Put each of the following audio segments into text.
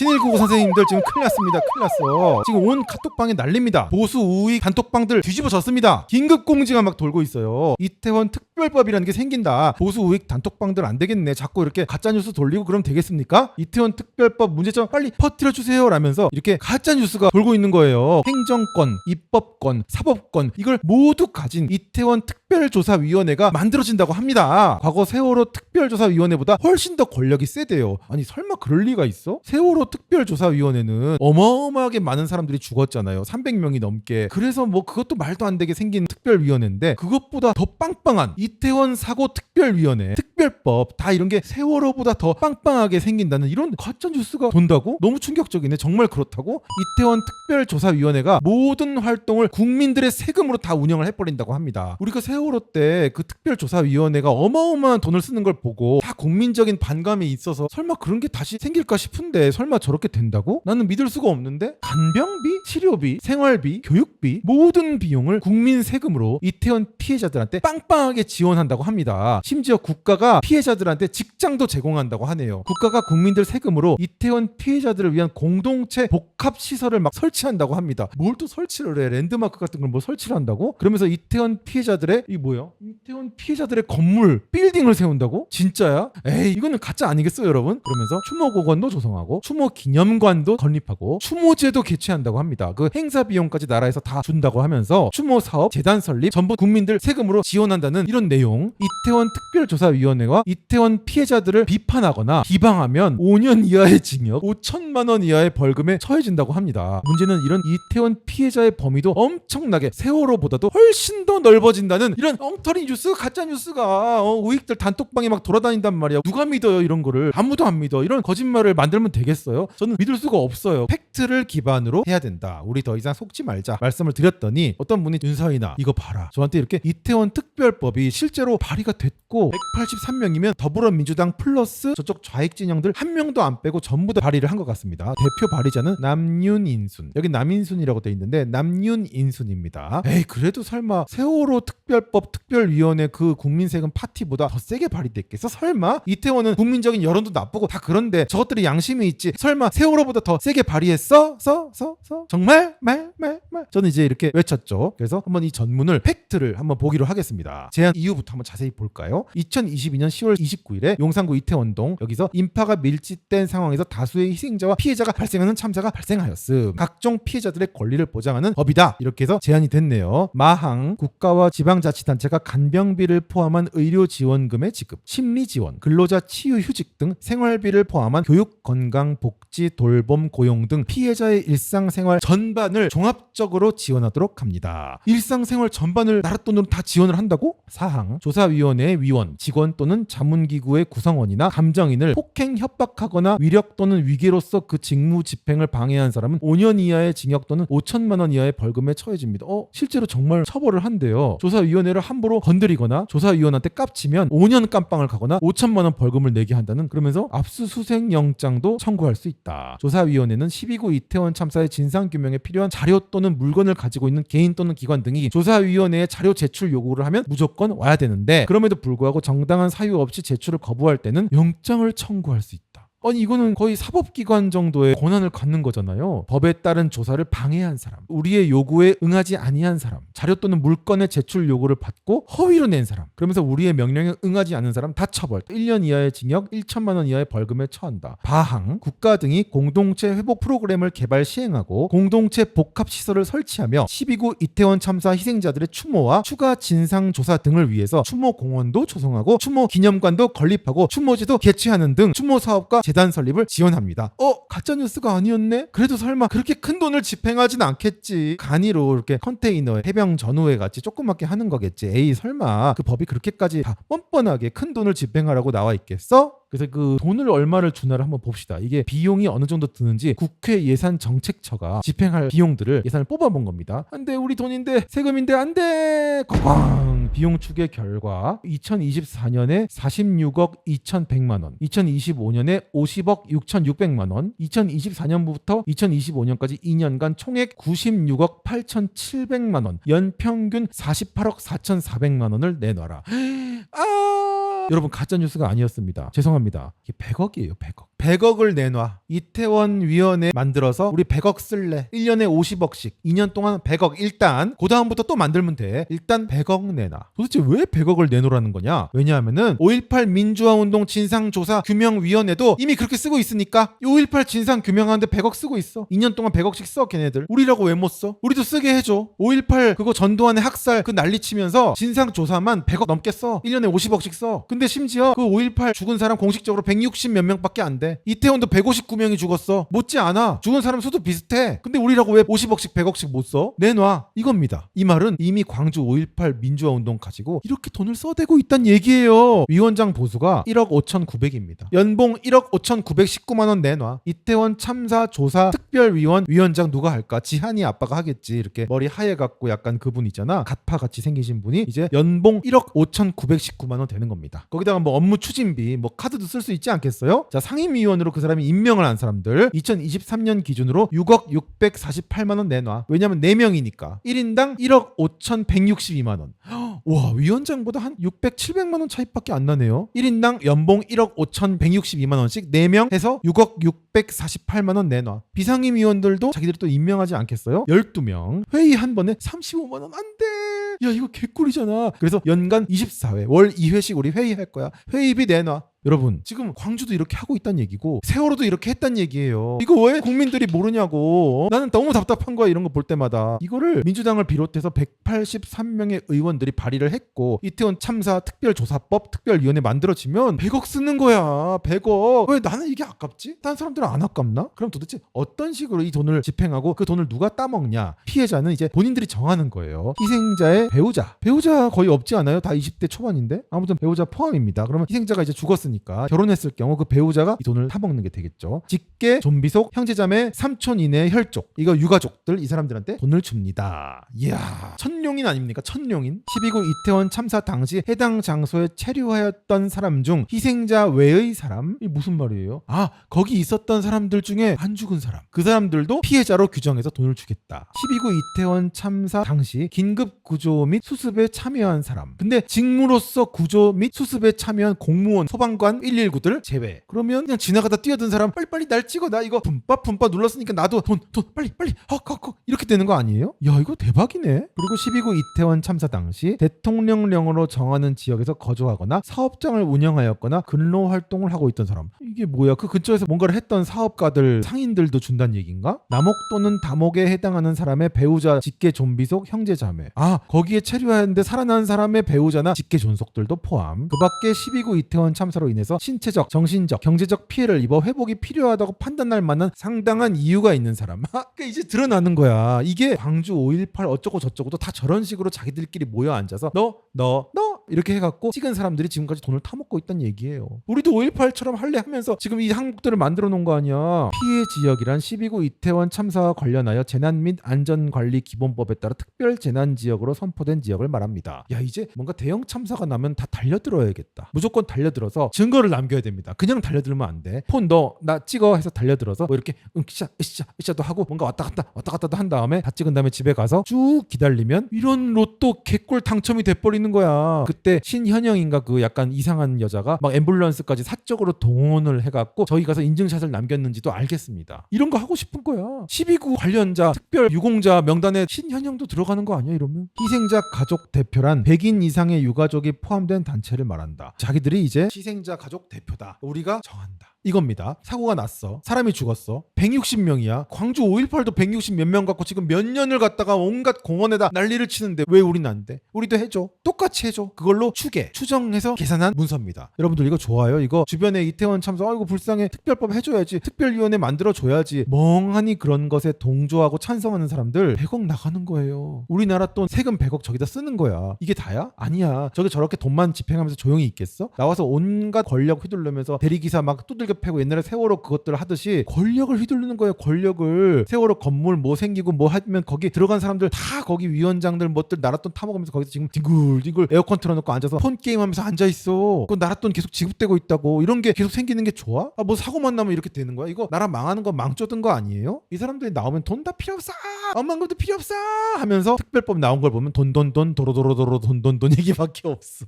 신일구구 선생님들 지금 큰일 났습니다. 큰일 났어. 지금 온 카톡방에 난립니다. 보수 우익 단톡방들 뒤집어졌습니다. 긴급 공지가 막 돌고 있어요. 이태원 특별법이라는 게 생긴다. 보수 우익 단톡방들 안 되겠네. 자꾸 이렇게 가짜 뉴스 돌리고 그럼 되겠습니까? 이태원 특별법 문제점 빨리 퍼뜨려 주세요 라면서 이렇게 가짜 뉴스가 돌고 있는 거예요. 행정권, 입법권, 사법권 이걸 모두 가진 이태원 특 별조사위원회가 만들어진다고 합니다. 과거 세월호 특별조사위원회보다 훨씬 더 권력이 세대요. 아니 설마 그럴 리가 있어? 세월호 특별조사위원회는 어마어마하게 많은 사람들이 죽었잖아요. 300명이 넘게. 그래서 뭐 그것도 말도 안 되게 생긴 특별위원회인데 그것보다 더 빵빵한 이태원 사고 특별위원회, 특별법 다 이런 게 세월호보다 더 빵빵하게 생긴다는 이런 가짜 뉴스가 돈다고? 너무 충격적이네. 정말 그렇다고? 이태원 특별조사위원회가 모든 활동을 국민들의 세금으로 다 운영을 해버린다고 합니다. 우리가 세월 호 때 그 특별조사위원회가 어마어마한 돈을 쓰는 걸 보고 다 국민적인 반감이 있어서 설마 그런 게 다시 생길까 싶은데 설마 저렇게 된다고? 나는 믿을 수가 없는데 간병비, 치료비, 생활비, 교육비 모든 비용을 국민 세금으로 이태원 피해자들한테 빵빵하게 지원한다고 합니다. 심지어 국가가 피해자들한테 직장도 제공한다고 하네요. 국가가 국민들 세금으로 이태원 피해자들을 위한 공동체 복합 시설을 막 설치한다고 합니다. 뭘 또 설치를 해? 랜드마크 같은 걸 뭐 설치를 한다고? 그러면서 이태원 피해자들의 이 뭐야? 이태원 피해자들의 건물, 빌딩을 세운다고? 진짜야? 에이 이거는 가짜 아니겠어요, 여러분? 그러면서 추모공원도 조성하고 추모 기념관도 건립하고 추모제도 개최한다고 합니다. 그 행사 비용까지 나라에서 다 준다고 하면서 추모 사업 재단 설립 전부 국민들 세금으로 지원한다는 이런 내용. 이태원 특별조사위원회와 이태원 피해자들을 비판하거나 비방하면 5년 이하의 징역, 5천만 원 이하의 벌금에 처해진다고 합니다. 문제는 이런 이태원 피해자의 범위도 엄청나게 세월호보다도 훨씬 더 넓어진다는 이런 엉터리 뉴스, 가짜 뉴스가 어, 우익들 단톡방에 막 돌아다닌단 말이야. 누가 믿어요 이런 거를? 아무도 안 믿어. 이런 거짓말을 만들면 되겠어요? 저는 믿을 수가 없어요. 팩트를 기반으로 해야 된다. 우리 더 이상 속지 말자 말씀을 드렸더니 어떤 분이 윤서인아 이거 봐라. 저한테 이렇게 이태원 특별법이 실제로 발의가 됐고 183명이면 더불어민주당 플러스 저쪽 좌익 진영들 한 명도 안 빼고 전부 다 발의를 한 것 같습니다. 대표 발의자는 남윤인순. 여기 남인순이라고 돼 있는데 남윤인순입니다. 에이 그래도 설마 세월호 특별 법 특별위원회 그 국민세금 파티보다 더 세게 발의됐겠어? 설마? 이태원은 국민적인 여론도 나쁘고 다 그런데 저것들이 양심이 있지. 설마 세월호보다 더 세게 발의했어? 서? 서? 서? 정말? 말? 말? 말? 저는 이제 이렇게 외쳤죠. 그래서 한번 이 전문을 팩트를 한번 보기로 하겠습니다. 제안 이유부터 한번 자세히 볼까요? 2022년 10월 29일에 용산구 이태원동 여기서 인파가 밀집된 상황에서 다수의 희생자와 피해자가 발생하는 참사가 발생하였음. 각종 피해자들의 권리를 보장하는 법이다. 이렇게 해서 제안이 됐네요. 마항 국가와 지방자 치단체가 간병비를 포함한 의료 지원금의 지급, 심리 지원, 근로자 치유 휴직 등 생활비를 포함한 교육, 건강, 복지, 돌봄, 고용 등 피해자의 일상생활 전반을 종합적으로 지원하도록 합니다. 일상생활 전반을 나라 돈으로 다 지원을 한다고? 사항 조사위원회 위원, 직원 또는 자문기구의 구성원이나 감정인을 폭행, 협박하거나 위력 또는 위계로서 그 직무 집행을 방해한 사람은 5년 이하의 징역 또는 5천만 원 이하의 벌금에 처해집니다. 어, 실제로 정말 처벌을 한대요. 조사위원 회를 함부로 건드리거나 조사위원한테 깝치면 5년 깜빵을 가거나 5천만 원 벌금을 내게 한다는 그러면서 압수수색 영장도 청구할 수 있다. 조사위원회는 12구 이태원 참사의 진상 규명에 필요한 자료 또는 물건을 가지고 있는 개인 또는 기관 등이 조사위원회에 자료 제출 요구를 하면 무조건 와야 되는데 그럼에도 불구하고 정당한 사유 없이 제출을 거부할 때는 영장을 청구할 수 있다. 아니 이거는 거의 사법기관 정도의 권한을 갖는 거잖아요. 법에 따른 조사를 방해한 사람, 우리의 요구에 응하지 아니한 사람, 자료 또는 물건의 제출 요구를 받고 허위로 낸 사람, 그러면서 우리의 명령에 응하지 않는 사람 다 처벌. 1년 이하의 징역, 1천만 원 이하의 벌금에 처한다. 바항 국가 등이 공동체 회복 프로그램을 개발 시행하고 공동체 복합 시설을 설치하며 12구 이태원 참사 희생자들의 추모와 추가 진상 조사 등을 위해서 추모 공원도 조성하고 추모 기념관도 건립하고 추모제도 개최하는 등 추모 사업과 재단 설립을 지원합니다. 어 가짜 뉴스가 아니었네? 그래도 설마 그렇게 큰 돈을 집행하진 않겠지. 간이로 이렇게 컨테이너에 해병 전후회 같이 조그맣게 하는 거겠지. 에이 설마 그 법이 그렇게까지 다 뻔뻔하게 큰 돈을 집행하라고 나와 있겠어? 그래서 그 돈을 얼마를 주나를 한번 봅시다. 이게 비용이 어느 정도 드는지 국회 예산 정책처가 집행할 비용들을 예산을 뽑아본 겁니다. 안돼 우리 돈인데 세금인데 안돼 꽝 비용 추계 결과 2024년에 46억 2,100만 원, 2025년에 50억 6,600만 원, 2024년부터 2025년까지 2년간 총액 96억 8,700만 원, 연평균 48억 4,400만 원을 내놔라. 아 여러분 가짜 뉴스가 아니었습니다. 죄송합니다. 이게 100억이에요, 100억. 100억을 내놔. 이태원 위원회 만들어서 우리 100억 쓸래. 1년에 50억씩. 2년 동안 100억. 일단 그 다음부터 또 만들면 돼. 일단 100억 내놔. 도대체 왜 100억을 내놓으라는 거냐? 왜냐하면은 5.18 민주화 운동 진상조사 규명위원회도 이미 그렇게 쓰고 있으니까 5.18 진상 규명하는데 100억 쓰고 있어. 2년 동안 100억씩 써 걔네들. 우리라고 왜 못 써? 우리도 쓰게 해줘. 5.18 그거 전두환의 학살 그 난리치면서 진상조사만 100억 넘게 써. 1년에 50억씩 써. 근데 심지어 그 5.18 죽은 사람 공식적으로 160 몇 명밖에 안 돼. 이태원도 159명이 죽었어. 못지 않아. 죽은 사람 수도 비슷해. 근데 우리라고 왜 50억씩 100억씩 못 써? 내놔. 이겁니다. 이 말은 이미 광주 5.18 민주화 운동 가지고 이렇게 돈을 써대고 있단 얘기예요. 위원장 보수가 1억 5,900입니다. 연봉 1억 5,919만 원 내놔. 이태원 참사 조사 특별위원 위원장 누가 할까? 지한이 아빠가 하겠지. 이렇게 머리 하얘 갖고 약간 그분 있잖아. 갓파 같이 생기신 분이 이제 연봉 1억 5,919만 원 되는 겁니다. 거기다가 뭐 업무 추진비, 뭐 카드도 쓸 수 있지 않겠어요? 자, 상임위 원으로 그 사람이 임명을 한 사람들 2023년 기준으로 6억 648만 원 내놔. 왜냐면 4명이니까. 1인당 1억 5,162만 원. 와, 위원장보다 한 600, 700만 원 차이밖에 안 나네요. 1인당 연봉 1억 5,162만 원씩 4명 해서 6억 648만 원 내놔. 비상임 위원들도 자기들이 또 임명하지 않겠어요? 12명. 회의 한 번에 35만 원 안 돼. 야, 이거 개꿀이잖아. 그래서 연간 24회, 월 2회씩 우리 회의할 거야. 회의비 내놔. 여러분 지금 광주도 이렇게 하고 있다는 얘기고 세월호도 이렇게 했다는 얘기예요. 이거 왜 국민들이 모르냐고. 나는 너무 답답한 거야 이런 거 볼 때마다. 이거를 민주당을 비롯해서 183명의 의원들이 발의를 했고 이태원 참사 특별조사법 특별위원회 만들어지면 100억 쓰는 거야 100억. 왜 나는 이게 아깝지? 다른 사람들은 안 아깝나? 그럼 도대체 어떤 식으로 이 돈을 집행하고 그 돈을 누가 따먹냐? 피해자는 이제 본인들이 정하는 거예요. 희생자의 배우자. 배우자 거의 없지 않아요? 다 20대 초반인데? 아무튼 배우자 포함입니다. 그러면 희생자가 이제 죽었으니 까 결혼했을 경우 그 배우자가 이 돈을 타먹는 게 되겠죠. 직계, 좀비속, 형제자매, 삼촌 이내 혈족 이거 유가족들 이 사람들한테 돈을 줍니다. 이야 천룡인 아닙니까? 천룡인 12구 이태원 참사 당시 해당 장소에 체류하였던 사람 중 희생자 외의 사람 이 무슨 말이에요? 아 거기 있었던 사람들 중에 안 죽은 사람 그 사람들도 피해자로 규정해서 돈을 주겠다. 12구 이태원 참사 당시 긴급 구조 및 수습에 참여한 사람 근데 직무로서 구조 및 수습에 참여한 공무원 소방 소방관 119들 제외. 그러면 그냥 지나가다 뛰어든 사람 빨리빨리 날 찍어. 나 이거 분빠 분빠 눌렀으니까 나도 돈 돈 빨리 빨리 헉 헉 헉 이렇게 되는 거 아니에요? 야 이거 대박이네. 그리고 12구 이태원 참사 당시 대통령령으로 정하는 지역에서 거주하거나 사업장을 운영하였거나 근로 활동을 하고 있던 사람. 이게 뭐야? 그 근처에서 뭔가를 했던 사업가들 상인들도 준다는 얘기인가? 남옥 또는 다목에 해당하는 사람의 배우자 직계 좀비 속 형제 자매. 아 거기에 체류하였는데 살아난 사람의 배우자나 직계 존속들도 포함. 그 밖에 12구 이태원 참사로 인해서 신체적, 정신적, 경제적 피해를 입어 회복이 필요하다고 판단할 만한 상당한 이유가 있는 사람. 아, 그러니까 이제 드러나는 거야. 이게 광주 5.18 어쩌고 저쩌고도 다 저런 식으로 자기들끼리 모여 앉아서 너, 너, 너 이렇게 해갖고 찍은 사람들이 지금까지 돈을 타먹고 있다는 얘기예요. 우리도 5.18처럼 할래 하면서 지금 이 항목들을 만들어 놓은 거 아니야. 피해 지역이란 12구 이태원 참사와 관련하여 재난 및 안전관리 기본법에 따라 특별 재난 지역으로 선포된 지역을 말합니다. 야 이제 뭔가 대형 참사가 나면 다 달려들어야겠다. 무조건 달려들어서 증거를 남겨야 됩니다. 그냥 달려들면 안 돼. 폰 너 나 찍어 해서 달려들어서 뭐 이렇게 응키샤 으쌰 으쌰도 하고 뭔가 왔다 갔다 왔다 갔다도 한 다음에 다 찍은 다음에 집에 가서 쭉 기다리면 이런 로또 개꿀 당첨이 돼버리는 거야. 그때 신현영인가 그 약간 이상한 여자가 막 앰뷸런스까지 사적으로 동원을 해갖고 저희 가서 인증샷을 남겼는지도 알겠습니다. 이런 거 하고 싶은 거야. 12구 관련자 특별 유공자 명단에 신현영도 들어가는 거 아니야 이러면? 희생자 가족 대표란 100인 이상의 유가족이 포함된 단체를 말한다. 자기들이 이제 희생자 가족 대표다. 우리가 정한다. 이겁니다. 사고가 났어. 사람이 죽었어. 160명이야. 광주 5.18도 160 몇 명 갖고 지금 몇 년을 갖다가 온갖 공원에다 난리를 치는데 왜 우린 안 돼? 우리도 해줘. 똑같이 해줘. 그걸로 추계, 추정해서 계산한 문서입니다. 여러분들 이거 좋아요? 이거 주변에 이태원 참사 아이고 불쌍해. 특별법 해줘야지. 특별위원회 만들어줘야지. 멍하니 그런 것에 동조하고 찬성하는 사람들 100억 나가는 거예요. 우리나라 돈 세금 100억 저기다 쓰는 거야. 이게 다야? 아니야. 저게 저렇게 돈만 집행하면서 조용히 있겠어? 나와서 온갖 권력 휘둘르면서 대리기사 막 두들 겨 패고 옛날에 세월호 그것들 하듯이 권력을 휘두르는 거예요. 권력을 세월호 건물 뭐 생기고 뭐 하면 거기 들어간 사람들 다 거기 위원장들 뭐들 나라 돈 타먹으면서 거기서 지금 뒹굴뒹굴 에어컨 틀어놓고 앉아서 폰 게임하면서 앉아 있어. 그 나라 돈 계속 지급되고 있다고 이런 게 계속 생기는 게 좋아? 아 뭐 사고만 나면 이렇게 되는 거야? 이거 나라 망하는 거 망쳐든 거 아니에요? 이 사람들이 나오면 돈 다 필요 없어. 엄만 것도 필요 없어. 하면서 특별법 나온 걸 보면 돈 돈 돈 도로도로도로 돈 돈 돈 얘기밖에 없어.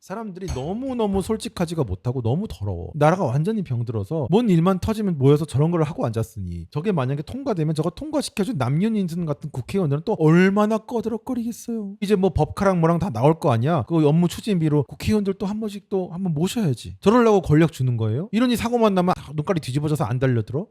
사람들이 너무너무 솔직하지가 못하고 너무 더러워. 나라가 완전히 병들어서 뭔 일만 터지면 모여서 저런 걸 하고 앉았으니 저게 만약에 통과되면 저거 통과시켜준 남윤인순 같은 국회의원들은 또 얼마나 꺼드럭거리겠어요. 이제 뭐 법카랑 뭐랑 다 나올 거 아니야. 그 업무 추진비로 국회의원들 또 한 번씩 또 한 번 모셔야지. 저러려고 권력 주는 거예요? 이러니 사고만 나면 다 눈깔이 뒤집어져서 안 달려들어?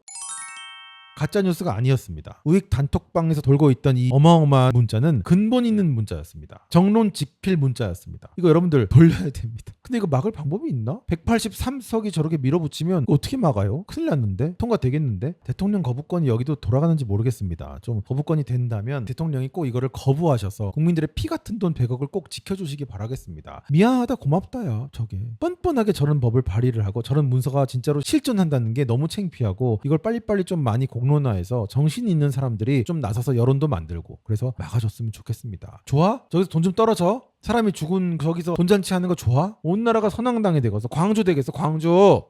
가짜 뉴스가 아니었습니다. 우익 단톡방에서 돌고 있던 이 어마어마한 문자는 근본 있는 문자였습니다. 정론 집필 문자였습니다. 이거 여러분들 돌려야 됩니다. 근데 이거 막을 방법이 있나? 183석이 저렇게 밀어붙이면 어떻게 막아요? 큰일 났는데 통과되겠는데 대통령 거부권이 여기도 돌아가는지 모르겠습니다. 좀 거부권이 된다면 대통령이 꼭 이거를 거부하셔서 국민들의 피 같은 돈 100억을 꼭 지켜주시기 바라겠습니다. 미안하다 고맙다야 저게 뻔뻔하게 저런 법을 발의를 하고 저런 문서가 진짜로 실존한다는 게 너무 창피하고 이걸 빨리빨리 좀 많이 공 론화해서 정신 있는 사람들이 좀 나서서 여론도 만들고 그래서 막아줬으면 좋겠습니다. 좋아? 저기서 돈 좀 떨어져? 사람이 죽은 저기서 돈잔치 하는 거 좋아? 온 나라가 선왕당이 되겠어. 광주 되겠어. 광주.